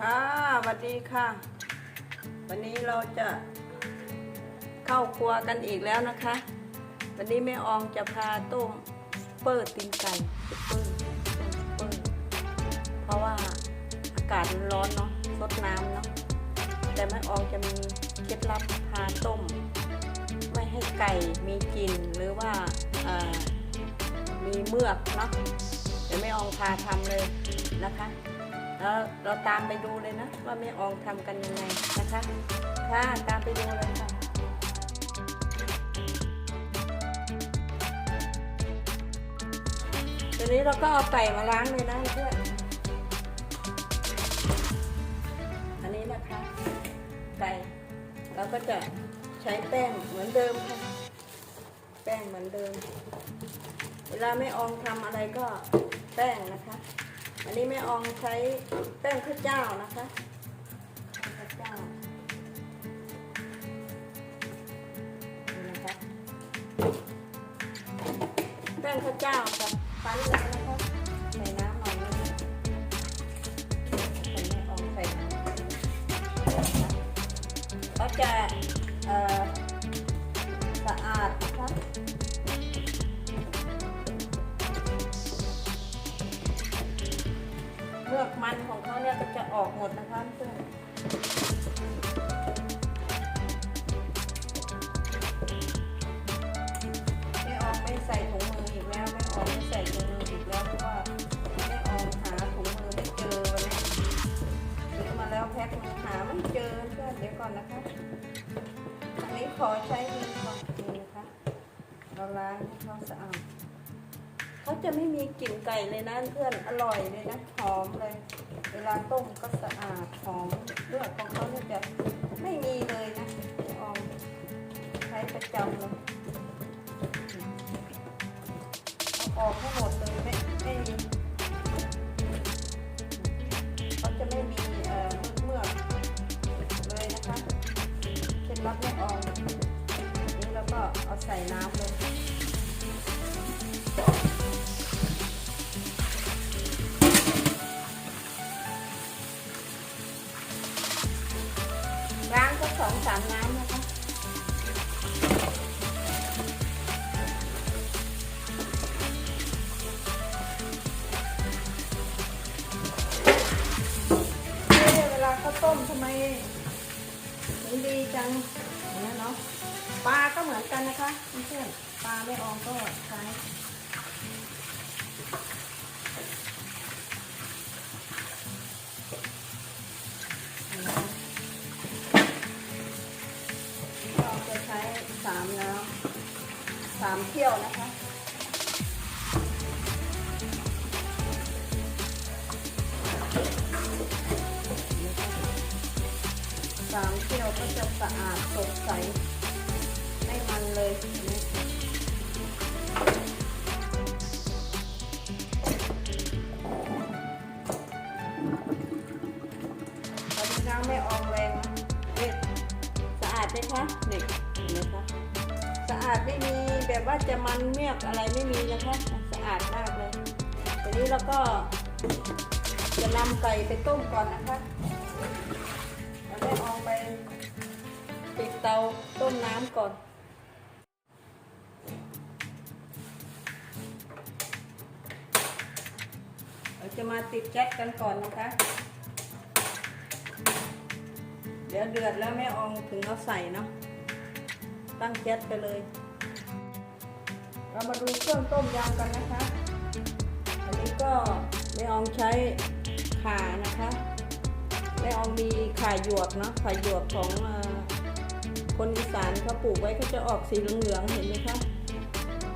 ค่ะสวัสดีค่ะ วันนี้เราจะเข้าครัวกันอีกแล้วนะคะ วันนี้แม่อองจะพาต้มเปอร์ตีนไก่ซุปเปอร์ต้มซุปเปอร์เพราะว่าอากาศร้อนเนาะซดน้ำเนาะแต่แม่อองจะมีเคล็ดลับพาต้ม ไม่ให้ไก่มีกลิ่นหรือว่ามีเมือกเนาะเดี๋ยวแม่อองพาทำเลยนะคะ แล้วเราตามไปดูเลยนะ ว่าแม่อองทำกันยังไงนะคะ ค่ะตามไปดูเลยค่ะทีนี้เราก็เอาไก่มาล้างเลยนะเพื่อนอันนี้นะคะ ไก่เราก็จะใช้แป้งเหมือนเดิมค่ะ แป้งเหมือนเดิม เวลาแม่อองทำอะไรก็แป้งนะคะ อันนี้แม่อองใช้แป้งข้าวเจ้านะคะแป้งข้าวเจ้านี่นะคะแป้งข้าวเจ้าค่ะปั้นเลย เมือกมันของเขาเนี่ยก็จะออกหมดนะคะเพื่อนไม่ออกไม่ใส่ถุงมืออีกแล้วไม่ออกไม่ใส่ถุงมืออีกแล้วเพราะว่าไม่ออกหาถุงมือไม่เจอวันนี้ซื้อมาแล้วแพ็คมาหาไม่เจอเพื่อนเดี๋ยวก่อนนะคะอันนี้ขอใช้มือก่อนนี่นะคะเราล้างให้เขาสะอาด เขาจะไม่มีกลิ่นไก่เลยนะเพื่อนอร่อยเลยนะหอมเลย เวลาต้มก็สะอาดหอมเลือดของเขาเนี่ยจะไม่มีเลยนะออมใช้ประจำเลยเอาออกให้หมดเลยไม่ไม่มีเขาจะไม่มีเอ่อเมือกเลยนะคะเคล็ดลับไม่ออมนี่แล้วก็เอาใส่น้ำเลยามเที่ยวนะคะสามเที่ยวก็จะสะอาดสดใส ไม่มันเลยเห็นไหมตอนนี้น้ำไม่ออกแรงนะเด็ดสะอาดไหมคะเด็กเห็นไหมคะ อาดไม่มีแบบว่าจะมันเมียกอะไรไม่มีนะคะสะอาดมากเลยทีนี้เราก็จะนำไก่ไปต้มก่อนนะคะเราได้ออกไปปิดเตาต้มน้ำก่อนเราจะมาติดแก๊สกันก่อนนะคะ เดี๋ยวเดือดแล้วแม่อองถึงเอาใส่เนาะ ตั้งแก๊สไปเลย เรามาดูเครื่องต้มยำกันนะคะ อันนี้ก็แม่อองใช้ข่านะคะแม่อองมีข่าหยวกเนาะข่าหยวกของอคนอีสานเขาปลูกไว้เขาจะออกสีเหลืองๆเห็นไหมคะ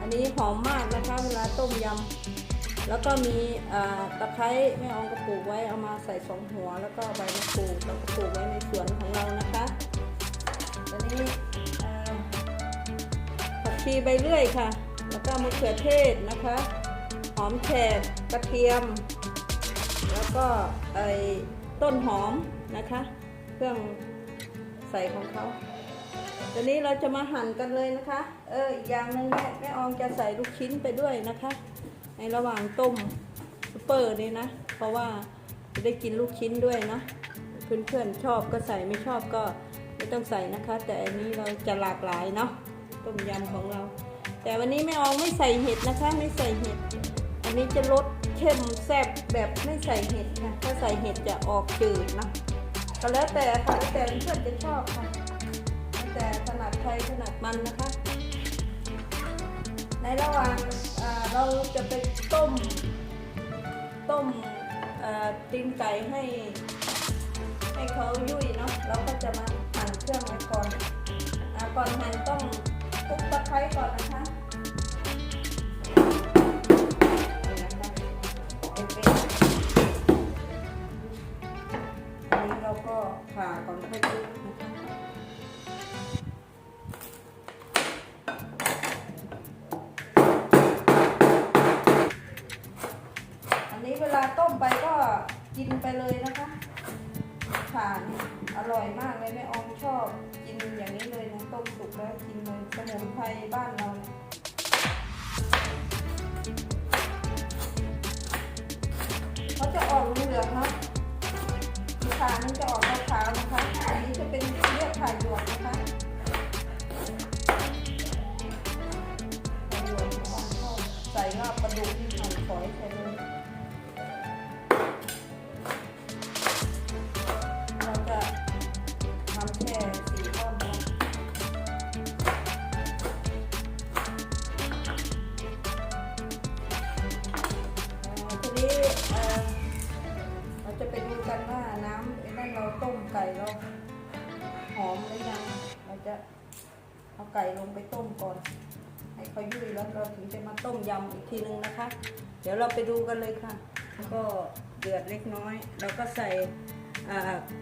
อันนี้หอมมากนะคะเวลาต้มยำแล้วก็มีตะไคร้แม่อองก็ปลูกไว้เอามาใส่สองหัว แล้วก็ใบมะกรูดเราก็ปลูกไว้ในสวนของเรานะคะอันนี้เชีใบเลื่อยค่ะ แล้วก็มะเขือเทศนะคะ หอมแขกกระเทียม แล้วก็ไอ้ต้นหอมนะคะ เครื่องใส่ของเขาตอนนี้เราจะมาหั่นกันเลยนะคะ เอออีกอย่างหนึ่งแม่แม่อองจะใส่ลูกชิ้นไปด้วยนะคะ ในระหว่างต้มซุปเปอร์นี่นะ เพราะว่าจะได้กินลูกชิ้นด้วยนะ เพื่อนๆชอบก็ใส่ไม่ชอบก็ไม่ต้องใส่นะคะ แต่อันนี้เราจะหลากหลายเนาะ ต้มยำของเรา แต่วันนี้ไม่อองไม่ใส่เห็ดนะคะ ไม่ใส่เห็ด อันนี้จะลดเข้มแซ่บแบบไม่ใส่เห็ดค่ะถ้าใส่เห็ดจะออกจืดนะก็แล้วแต่ค่ะแล้วแต่เพื่อนจะชอบค่ะแล้วแต่ถนัดใครถนัดมันนะคะ ในระหว่างเราจะไปต้ม ต้มตีนไก่ให้ ให้เขายุ่ยเนาะเราก็จะมาหั่นเครื่องไว้ก่อนอาก่อนหั่นต้อง ไปก่อนนะคะ สมุนไพรบ้านเราเขาจะออกเหลืองๆเนาะขามันจะออกขาวๆนะคะอันนี้จะเป็นเรียกขาหยวกนะคะขาหยวกของออมชอบใส่ลาบประดุก ต้มไก่เราหอมหรือยังเราจะเอาไก่ลงไปต้มก่อน ให้เขายุ่ยแล้วเราถึงจะมาต้มยำอีกทีนึงนะคะ เดี๋ยวเราไปดูกันเลยค่ะ ก็เดือดเล็กน้อย เราก็ใส่อ่า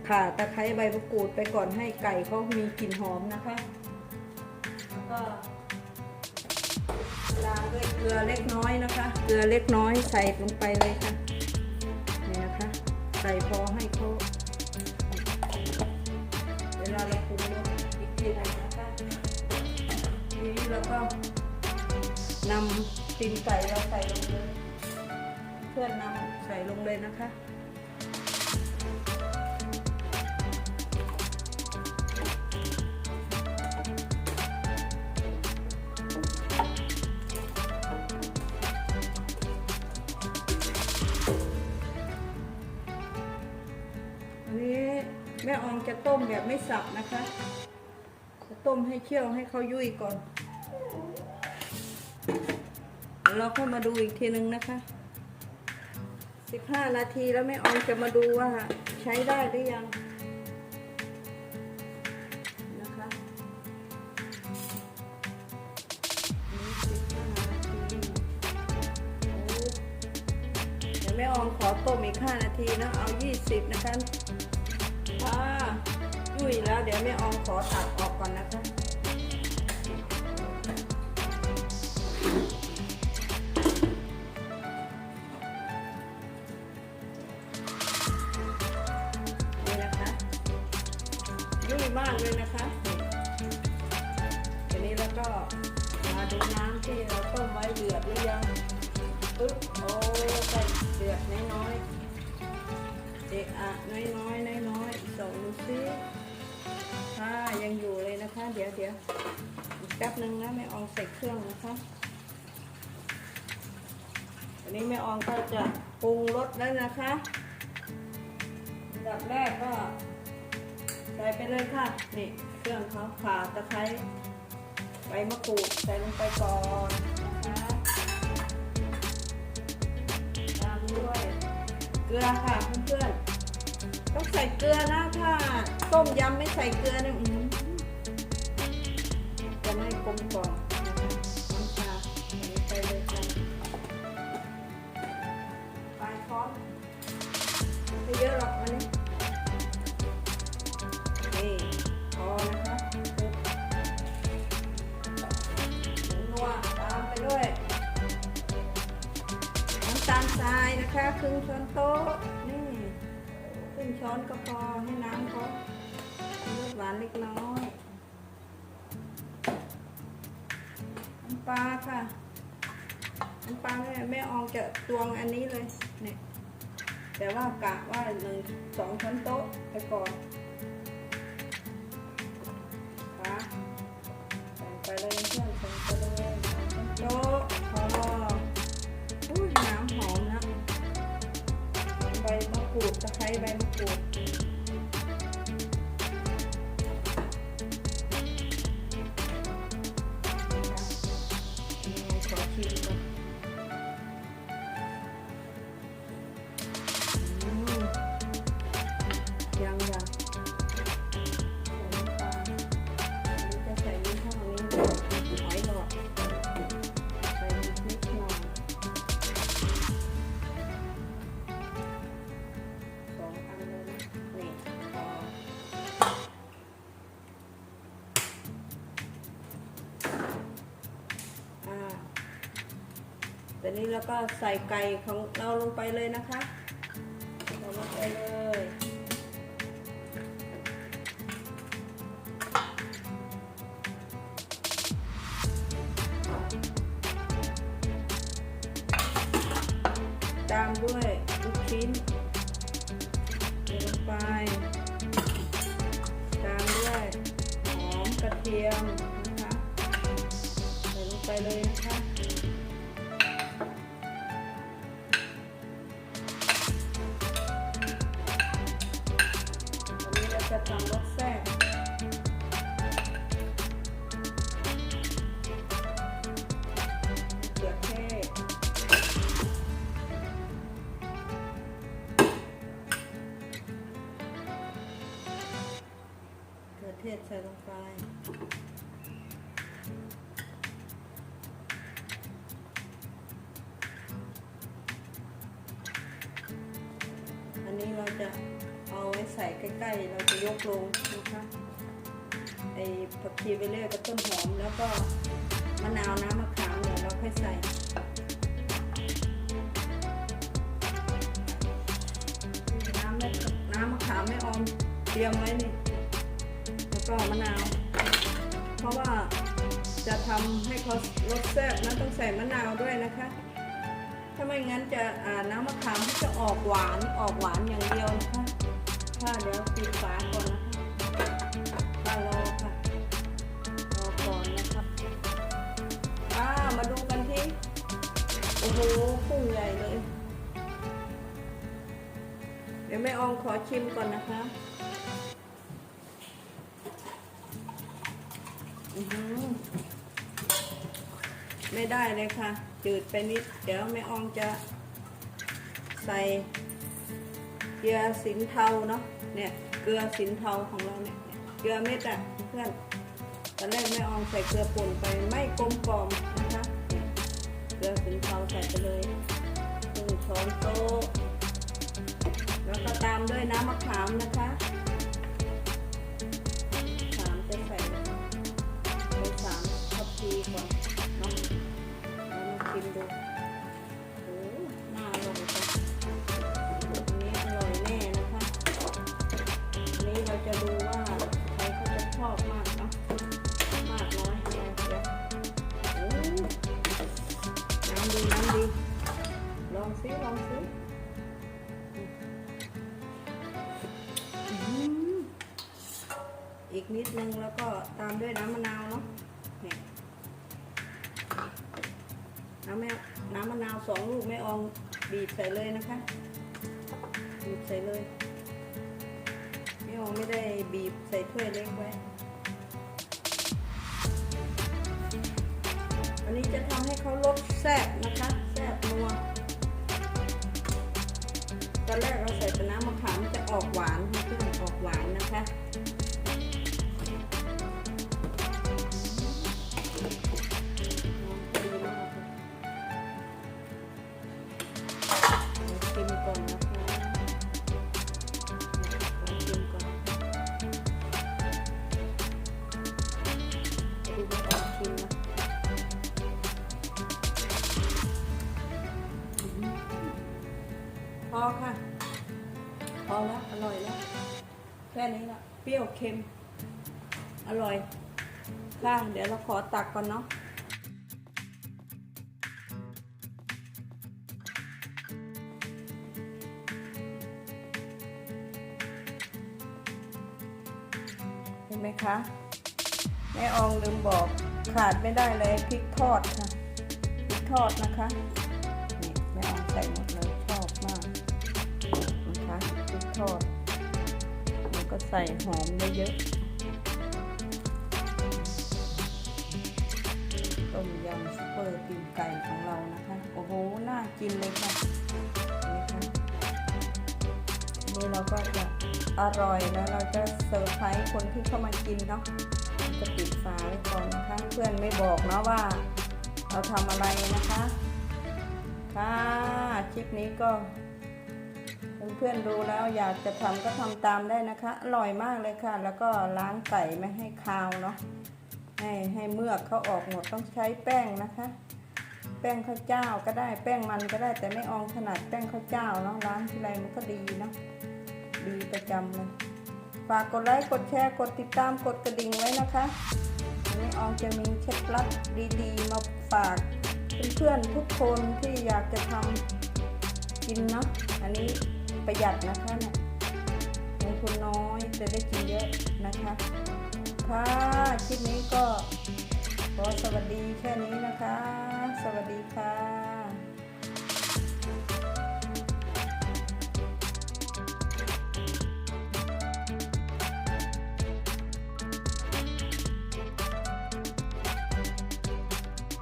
ข่าตะไคร้ใบมะกรูดไปก่อนให้ไก่เขามีกลิ่นหอมนะคะ แล้วก็ล้างด้วยเกลือเล็กน้อยนะคะ เกลือเล็กน้อยใส่ลงไปเลยค่ะ นี่นะคะ ใส่พอให้เขา นึงนะคะทีนี้เราก็นำตีนไก่เราใส่ลงเลยเพื่อนนำใส่ลงเลยนะคะอันนี้แม่อองจะต้มแบบไม่สับนะคะ จะต้มให้เคี่ยวให้เขายุ่ยก่อนเราค่อยมาดูอีกทีนึงนะคะ15นาทีแล้วแม่อองจะมาดูว่าใช้ได้หรือยังนะคะเดี๋ยวแม่ออมขอต้มอีก5นาทีนะเอา20นะคะถ้า ยุ่ยแล้ว เดี๋ยวแม่ออมขอตัดออกก่อนนะคะนี่นะคะยุ่ยมากเลยนะคะทีนี้แล้วก็มาดูน้ำที่เราต้มไว้เดือดหรือยังปึ๊บโอ้ใส่เดือดน้อยๆเด็กอะน้อยน้อยน้อยน้อยๆส่งดูซิ ค่ะยังอยู่เลยนะคะ เดี๋ยวเดี๋ยวอีกแป๊บนึงนะแม่อองใส่เครื่องนะคะอันนี้แม่อองก็จะปรุงรสแล้วนะคะอันดับแรกก็ใส่ไปเลยค่ะ นี่เครื่องเขาข่าตะไคร้ใบมะกรูดใส่ลงไปก่อนนะคะตามด้วยเกลือค่ะเพื่อนๆ ต้องใส่เกลือนะถ้าต้มยำไม่ใส่เกลือเนี่ยจะไม่กลมกล่อมน้ำชาใส่เลยค่ะปลายค้อนไม่เยอะหรอกวันนี้นี่พอนะคะหนัวตามไปด้วยน้ำตาลทรายนะคะครึ่งช้อนโต๊ะ ช้อนก็พอให้น้ำเขารสหวานเล็กน้อยน้ำปลาค่ะน้ำปลาแม่แม่อองจะตวงอันนี้เลยเนี่ยแต่ว่ากะว่าหนึ่งสองช้อนโต๊ะไปก่อน แตอนนี้เราก็ใส่ไก่ของเราลงไปเลยนะคะเราลงไปเลยตามด้วยลูกชิ้นใส่ลงไปตามด้วยหอมกระเทียมนะคะใส่ลงไปเลยนะคะ นี้เราจะเอาไว้ใส่ใกล้ๆ เราจะยกลงนะคะไอ้ผักชีไปเรื่อยกับต้นหอมแล้วก็มะนาวน้ำมะขามเดี๋ยวเราค่อยใส่น้ำน้ำมะขามไม่ออมเตรียมไว้นี่แล้วก็มะนาว เพราะว่าจะทำให้เขารสแซ่บนะต้องใส่มะนาวด้วยนะคะาไม่งั้นจะน้ำมะขามที่จะออกหวานออกหวานอย่างเดียวนะคะถ้าเดี๋ยวปิดฝาก่อนนะคะรอค่ะรอก่อนนะครับอ่ามาดูกันที่โอ้โหพุ่งใหญ่เลย เดี๋ยวแม่อองขอชิมก่อนนะคะอือหือไม่ได้เลยค่ะ จืดไปนิด เดี๋ยวแม่อองจะใส่เกลือสินเทาเนาะเนี่ยเกลือสินเทาของเราเนี่ยเกลือเม็ดอะเพื่อนตอนแรกแม่อองใส่เกลือป่นไปไม่กลมกล่อมนะคะเกลือสินเทาใส่ไปเลยหนึ่งช้อนโต๊ะแล้วก็ตามด้วยน้ำมะขามนะคะ มดูโอ้น่าอร่อยจังอันนี้อร่อยแน่นะคะอันนี้เราจะดูว่าใครเขาจะชอบมากเนาะมากน้อยยังไงเดี๋ยวโอ้น้ำดีน้ำดีลองซิลองซิอื้อหืออีกนิดนึงแล้วก็ตามด้วยน้ำมะนาว สองลูกไม่อองบีบใส่เลยนะคะ บีบใส่เลยไม่อองไม่ได้บีบใส่ถ้วยเล็กไว้ อันนี้จะทำให้เขารสแซ่บนะคะ แซ่บนัวตอนแรกเราใส่แต่น้ำมะขามจะออกหวานเพื่อนออกหวานนะคะ ชีวิตออกทีนพอค่ะ พอแล้ว อร่อยแล้ว แค่นี้ละเปรี้ยวเค็ม อร่อย ค่ะ เดี๋ยวเราขอตักก่อนเนาะเห็นไหมคะ แม่อองลืมบอกขาดไม่ได้เลยพริกทอดค่ะพริกทอดนะคะนี่แม่อองใส่หมดเลยชอบมากนะคะพริกทอดแล้วก็ใส่หอมเยอะๆต้มยำซุปเปอร์ตีนไก่ของเรานะคะ โอ้โหน่ากินเลยค่ะนี่ค่ะนี่เราก็จะอร่อยแล้วเราจะเซอร์ไพรส์คนที่เข้ามากินเนาะ จะปิดฝาไว้ก่อนนะคะเพื่อนไม่บอกเนาะว่า เราทำอะไรนะคะ ค่ะคลิปนี้ก็เพื่อนๆดูแล้วอยากจะทำก็ทำตามได้นะคะ อร่อยมากเลยค่ะ แล้วก็ล้างไก่ไม่ให้คาวเนาะให้ให้เมือกเขาออกหมดต้องใช้แป้งนะคะ แป้งข้าวเจ้าก็ได้แป้งมันก็ได้แต่ไม่อองถนัดแป้งข้าวเจ้าเนาะล้างทีไรมันก็ดีเนาะดีประจำเลย ฝากกดไลค์ กดแชร์ กดติดตาม กดกระดิ่งไว้นะคะวันนี้อองจะมีเคล็ดลับดีๆ มาฝากเพื่อนๆทุกคนที่อยากจะทำกินเนาะ อันนี้ประหยัดนะคะเนี่ยลงทุนน้อยจะได้กินเยอะนะคะค่ะคลิปนี้ก็ขอสวัสดีแค่นี้นะคะ สวัสดีค่ะ